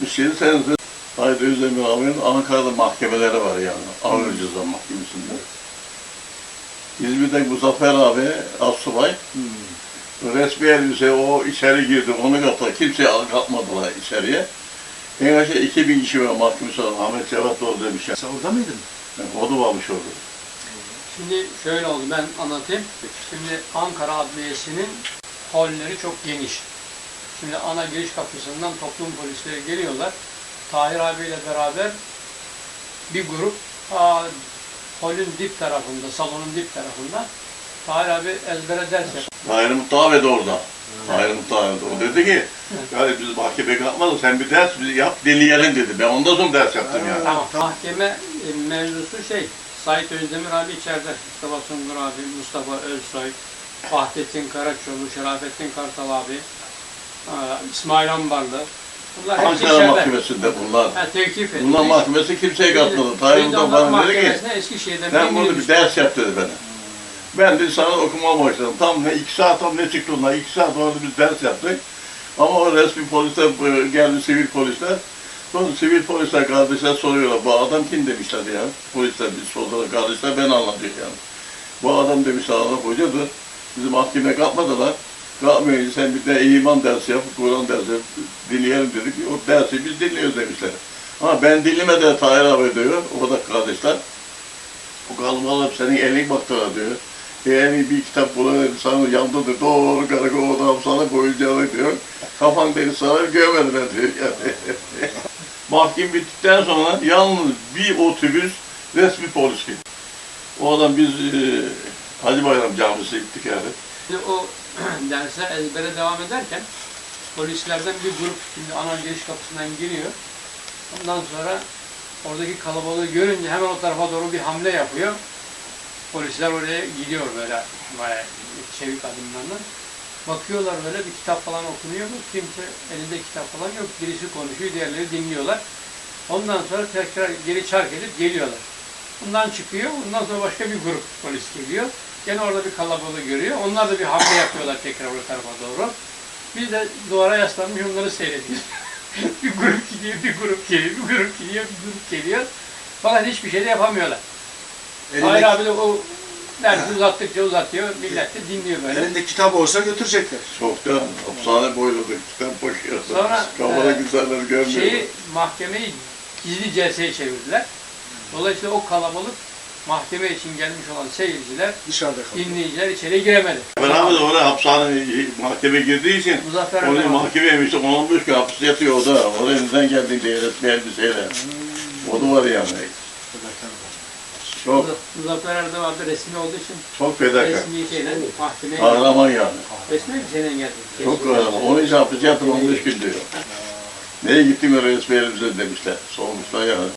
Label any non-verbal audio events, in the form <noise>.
67 senedir Haydi Özdemir abinin Ankara'da mahkemeleri var yani. Ağır Ceza Mahkemesi'nde. İzmir'de Muzaffer abi, Assubay. Resmi elbise o içeri girdi, onu kattı. Kimseyi katmadılar içeriye. En aşağı 2000 kişi var mahkemesi olan Ahmet Cevat doğru demiş yani. Sen orada mıydın? O da varmış orada. Şimdi şöyle oldu ben anlatayım. Şimdi Ankara Adliyesi'nin holleri çok geniş. Şimdi ana giriş kapısından toplum polisleri geliyorlar. Tahir abiyle beraber bir grup ta holün dip tarafında, salonun dip tarafında Tahir abi ezbere ders yapıyor. Tahir Muhtar de orada. Tahir Muhtar O dedi ki, yani biz mahkemeye kalkmadık, sen bir ders bir yap, dinleyelim dedi. Ben ondan sonra ders yaptım yani. Tamam. Mahkeme e, mevzusu şey, Sait Özdemir abi içeride, Mustafa Sungur abi, Mustafa Özsoy, Fahrettin Karaçoğlu, Şerafettin Kartal abi, İsmail Ambarlı. Bunlar Ankara. Mahkemesi'nde bunlar. Ha, tevkif edildi. Bunlar mahkemesi kimseye katmadı. Muhtar Şeytanlar bana dedi ki, Ben burada bir ders yap dedi bana. Ben de sana okumaya başladım. Tam ne iki saat tam ne çıktı onlar. İki saat orada biz ders yaptık. Ama o resmi polisler e, geldi sivil polisler. Sonra sivil polisler kardeşler soruyorlar. Bu adam kim demişler ya. Polisler biz soruyorlar kardeşler ben anlatıyor yani. Bu adam demişler adam hocadır. Bizi mahkemeye katmadılar. Kalkmayınca sen bir de iman dersi yap, Kur'an dersi yap, dinleyelim dedik. O dersi biz dinliyoruz demişler. Ama ben dinlemeden Tahir abi diyor, o da kardeşler. Bu kalmalar senin elin baktılar diyor. Eğer bir kitap bulan sana yandadır, doğru karakolda sana koyacağını diyor. Kafan beni sarar görmediler diyor. Yani. <laughs> Mahkem bittikten sonra yalnız bir otobüs resmi polis geldi. O adam biz e, Hacı Bayram Camisi'ne gittik yani. O <clears throat> derse ezbere devam ederken polislerden bir grup şimdi ana giriş kapısından giriyor. Ondan sonra oradaki kalabalığı görünce hemen o tarafa doğru bir hamle yapıyor. Polisler oraya gidiyor böyle bayağı çevik adımlarla. Bakıyorlar böyle bir kitap falan okunuyor mu? Kimse elinde kitap falan yok. Birisi konuşuyor, diğerleri dinliyorlar. Ondan sonra tekrar geri çark edip geliyorlar. Bundan çıkıyor, ondan sonra başka bir grup polis geliyor. Gene orada bir kalabalığı görüyor. Onlar da bir hamle yapıyorlar tekrar o tarafa doğru. Biz de duvara yaslanmış onları seyrediyoruz. <laughs> bir grup gidiyor, bir grup geliyor, bir grup gidiyor, bir grup geliyor. Fakat hiçbir şey de yapamıyorlar. Elinde, Hayır abi de o dersi uzattıkça uzatıyor, millet de dinliyor böyle. elinde kitap olsa götürecekler. Çoktan hapishane boyladık, kitap boşuyordu. Sonra, Kafada e, güzeller görmüyor. Şeyi, mahkemeyi gizli celseye çevirdiler. Dolayısıyla o kalabalık mahkeme için gelmiş olan seyirciler, Dışarıda kalıyor. dinleyiciler içeri giremedi. Ben abi de oraya hapishane mahkeme girdiği için Muzaffer Ömer abi. mahkeme yemiştik. 10-15 gün hapiste yatıyor o da. Oraya neden geldin diye resmi elbiseyle. O da var yani. Çok, Muzaffer Erdem abi resmi olduğu için çok fedakar. resmi şeyle mahkemeye Kahraman yani. resmi bir şeyden geldi. Çok kahraman. Onun için hapiste yatın 15 gün diyor. Neye gittin oraya resmi elbise demişler. Sormuşlar yani.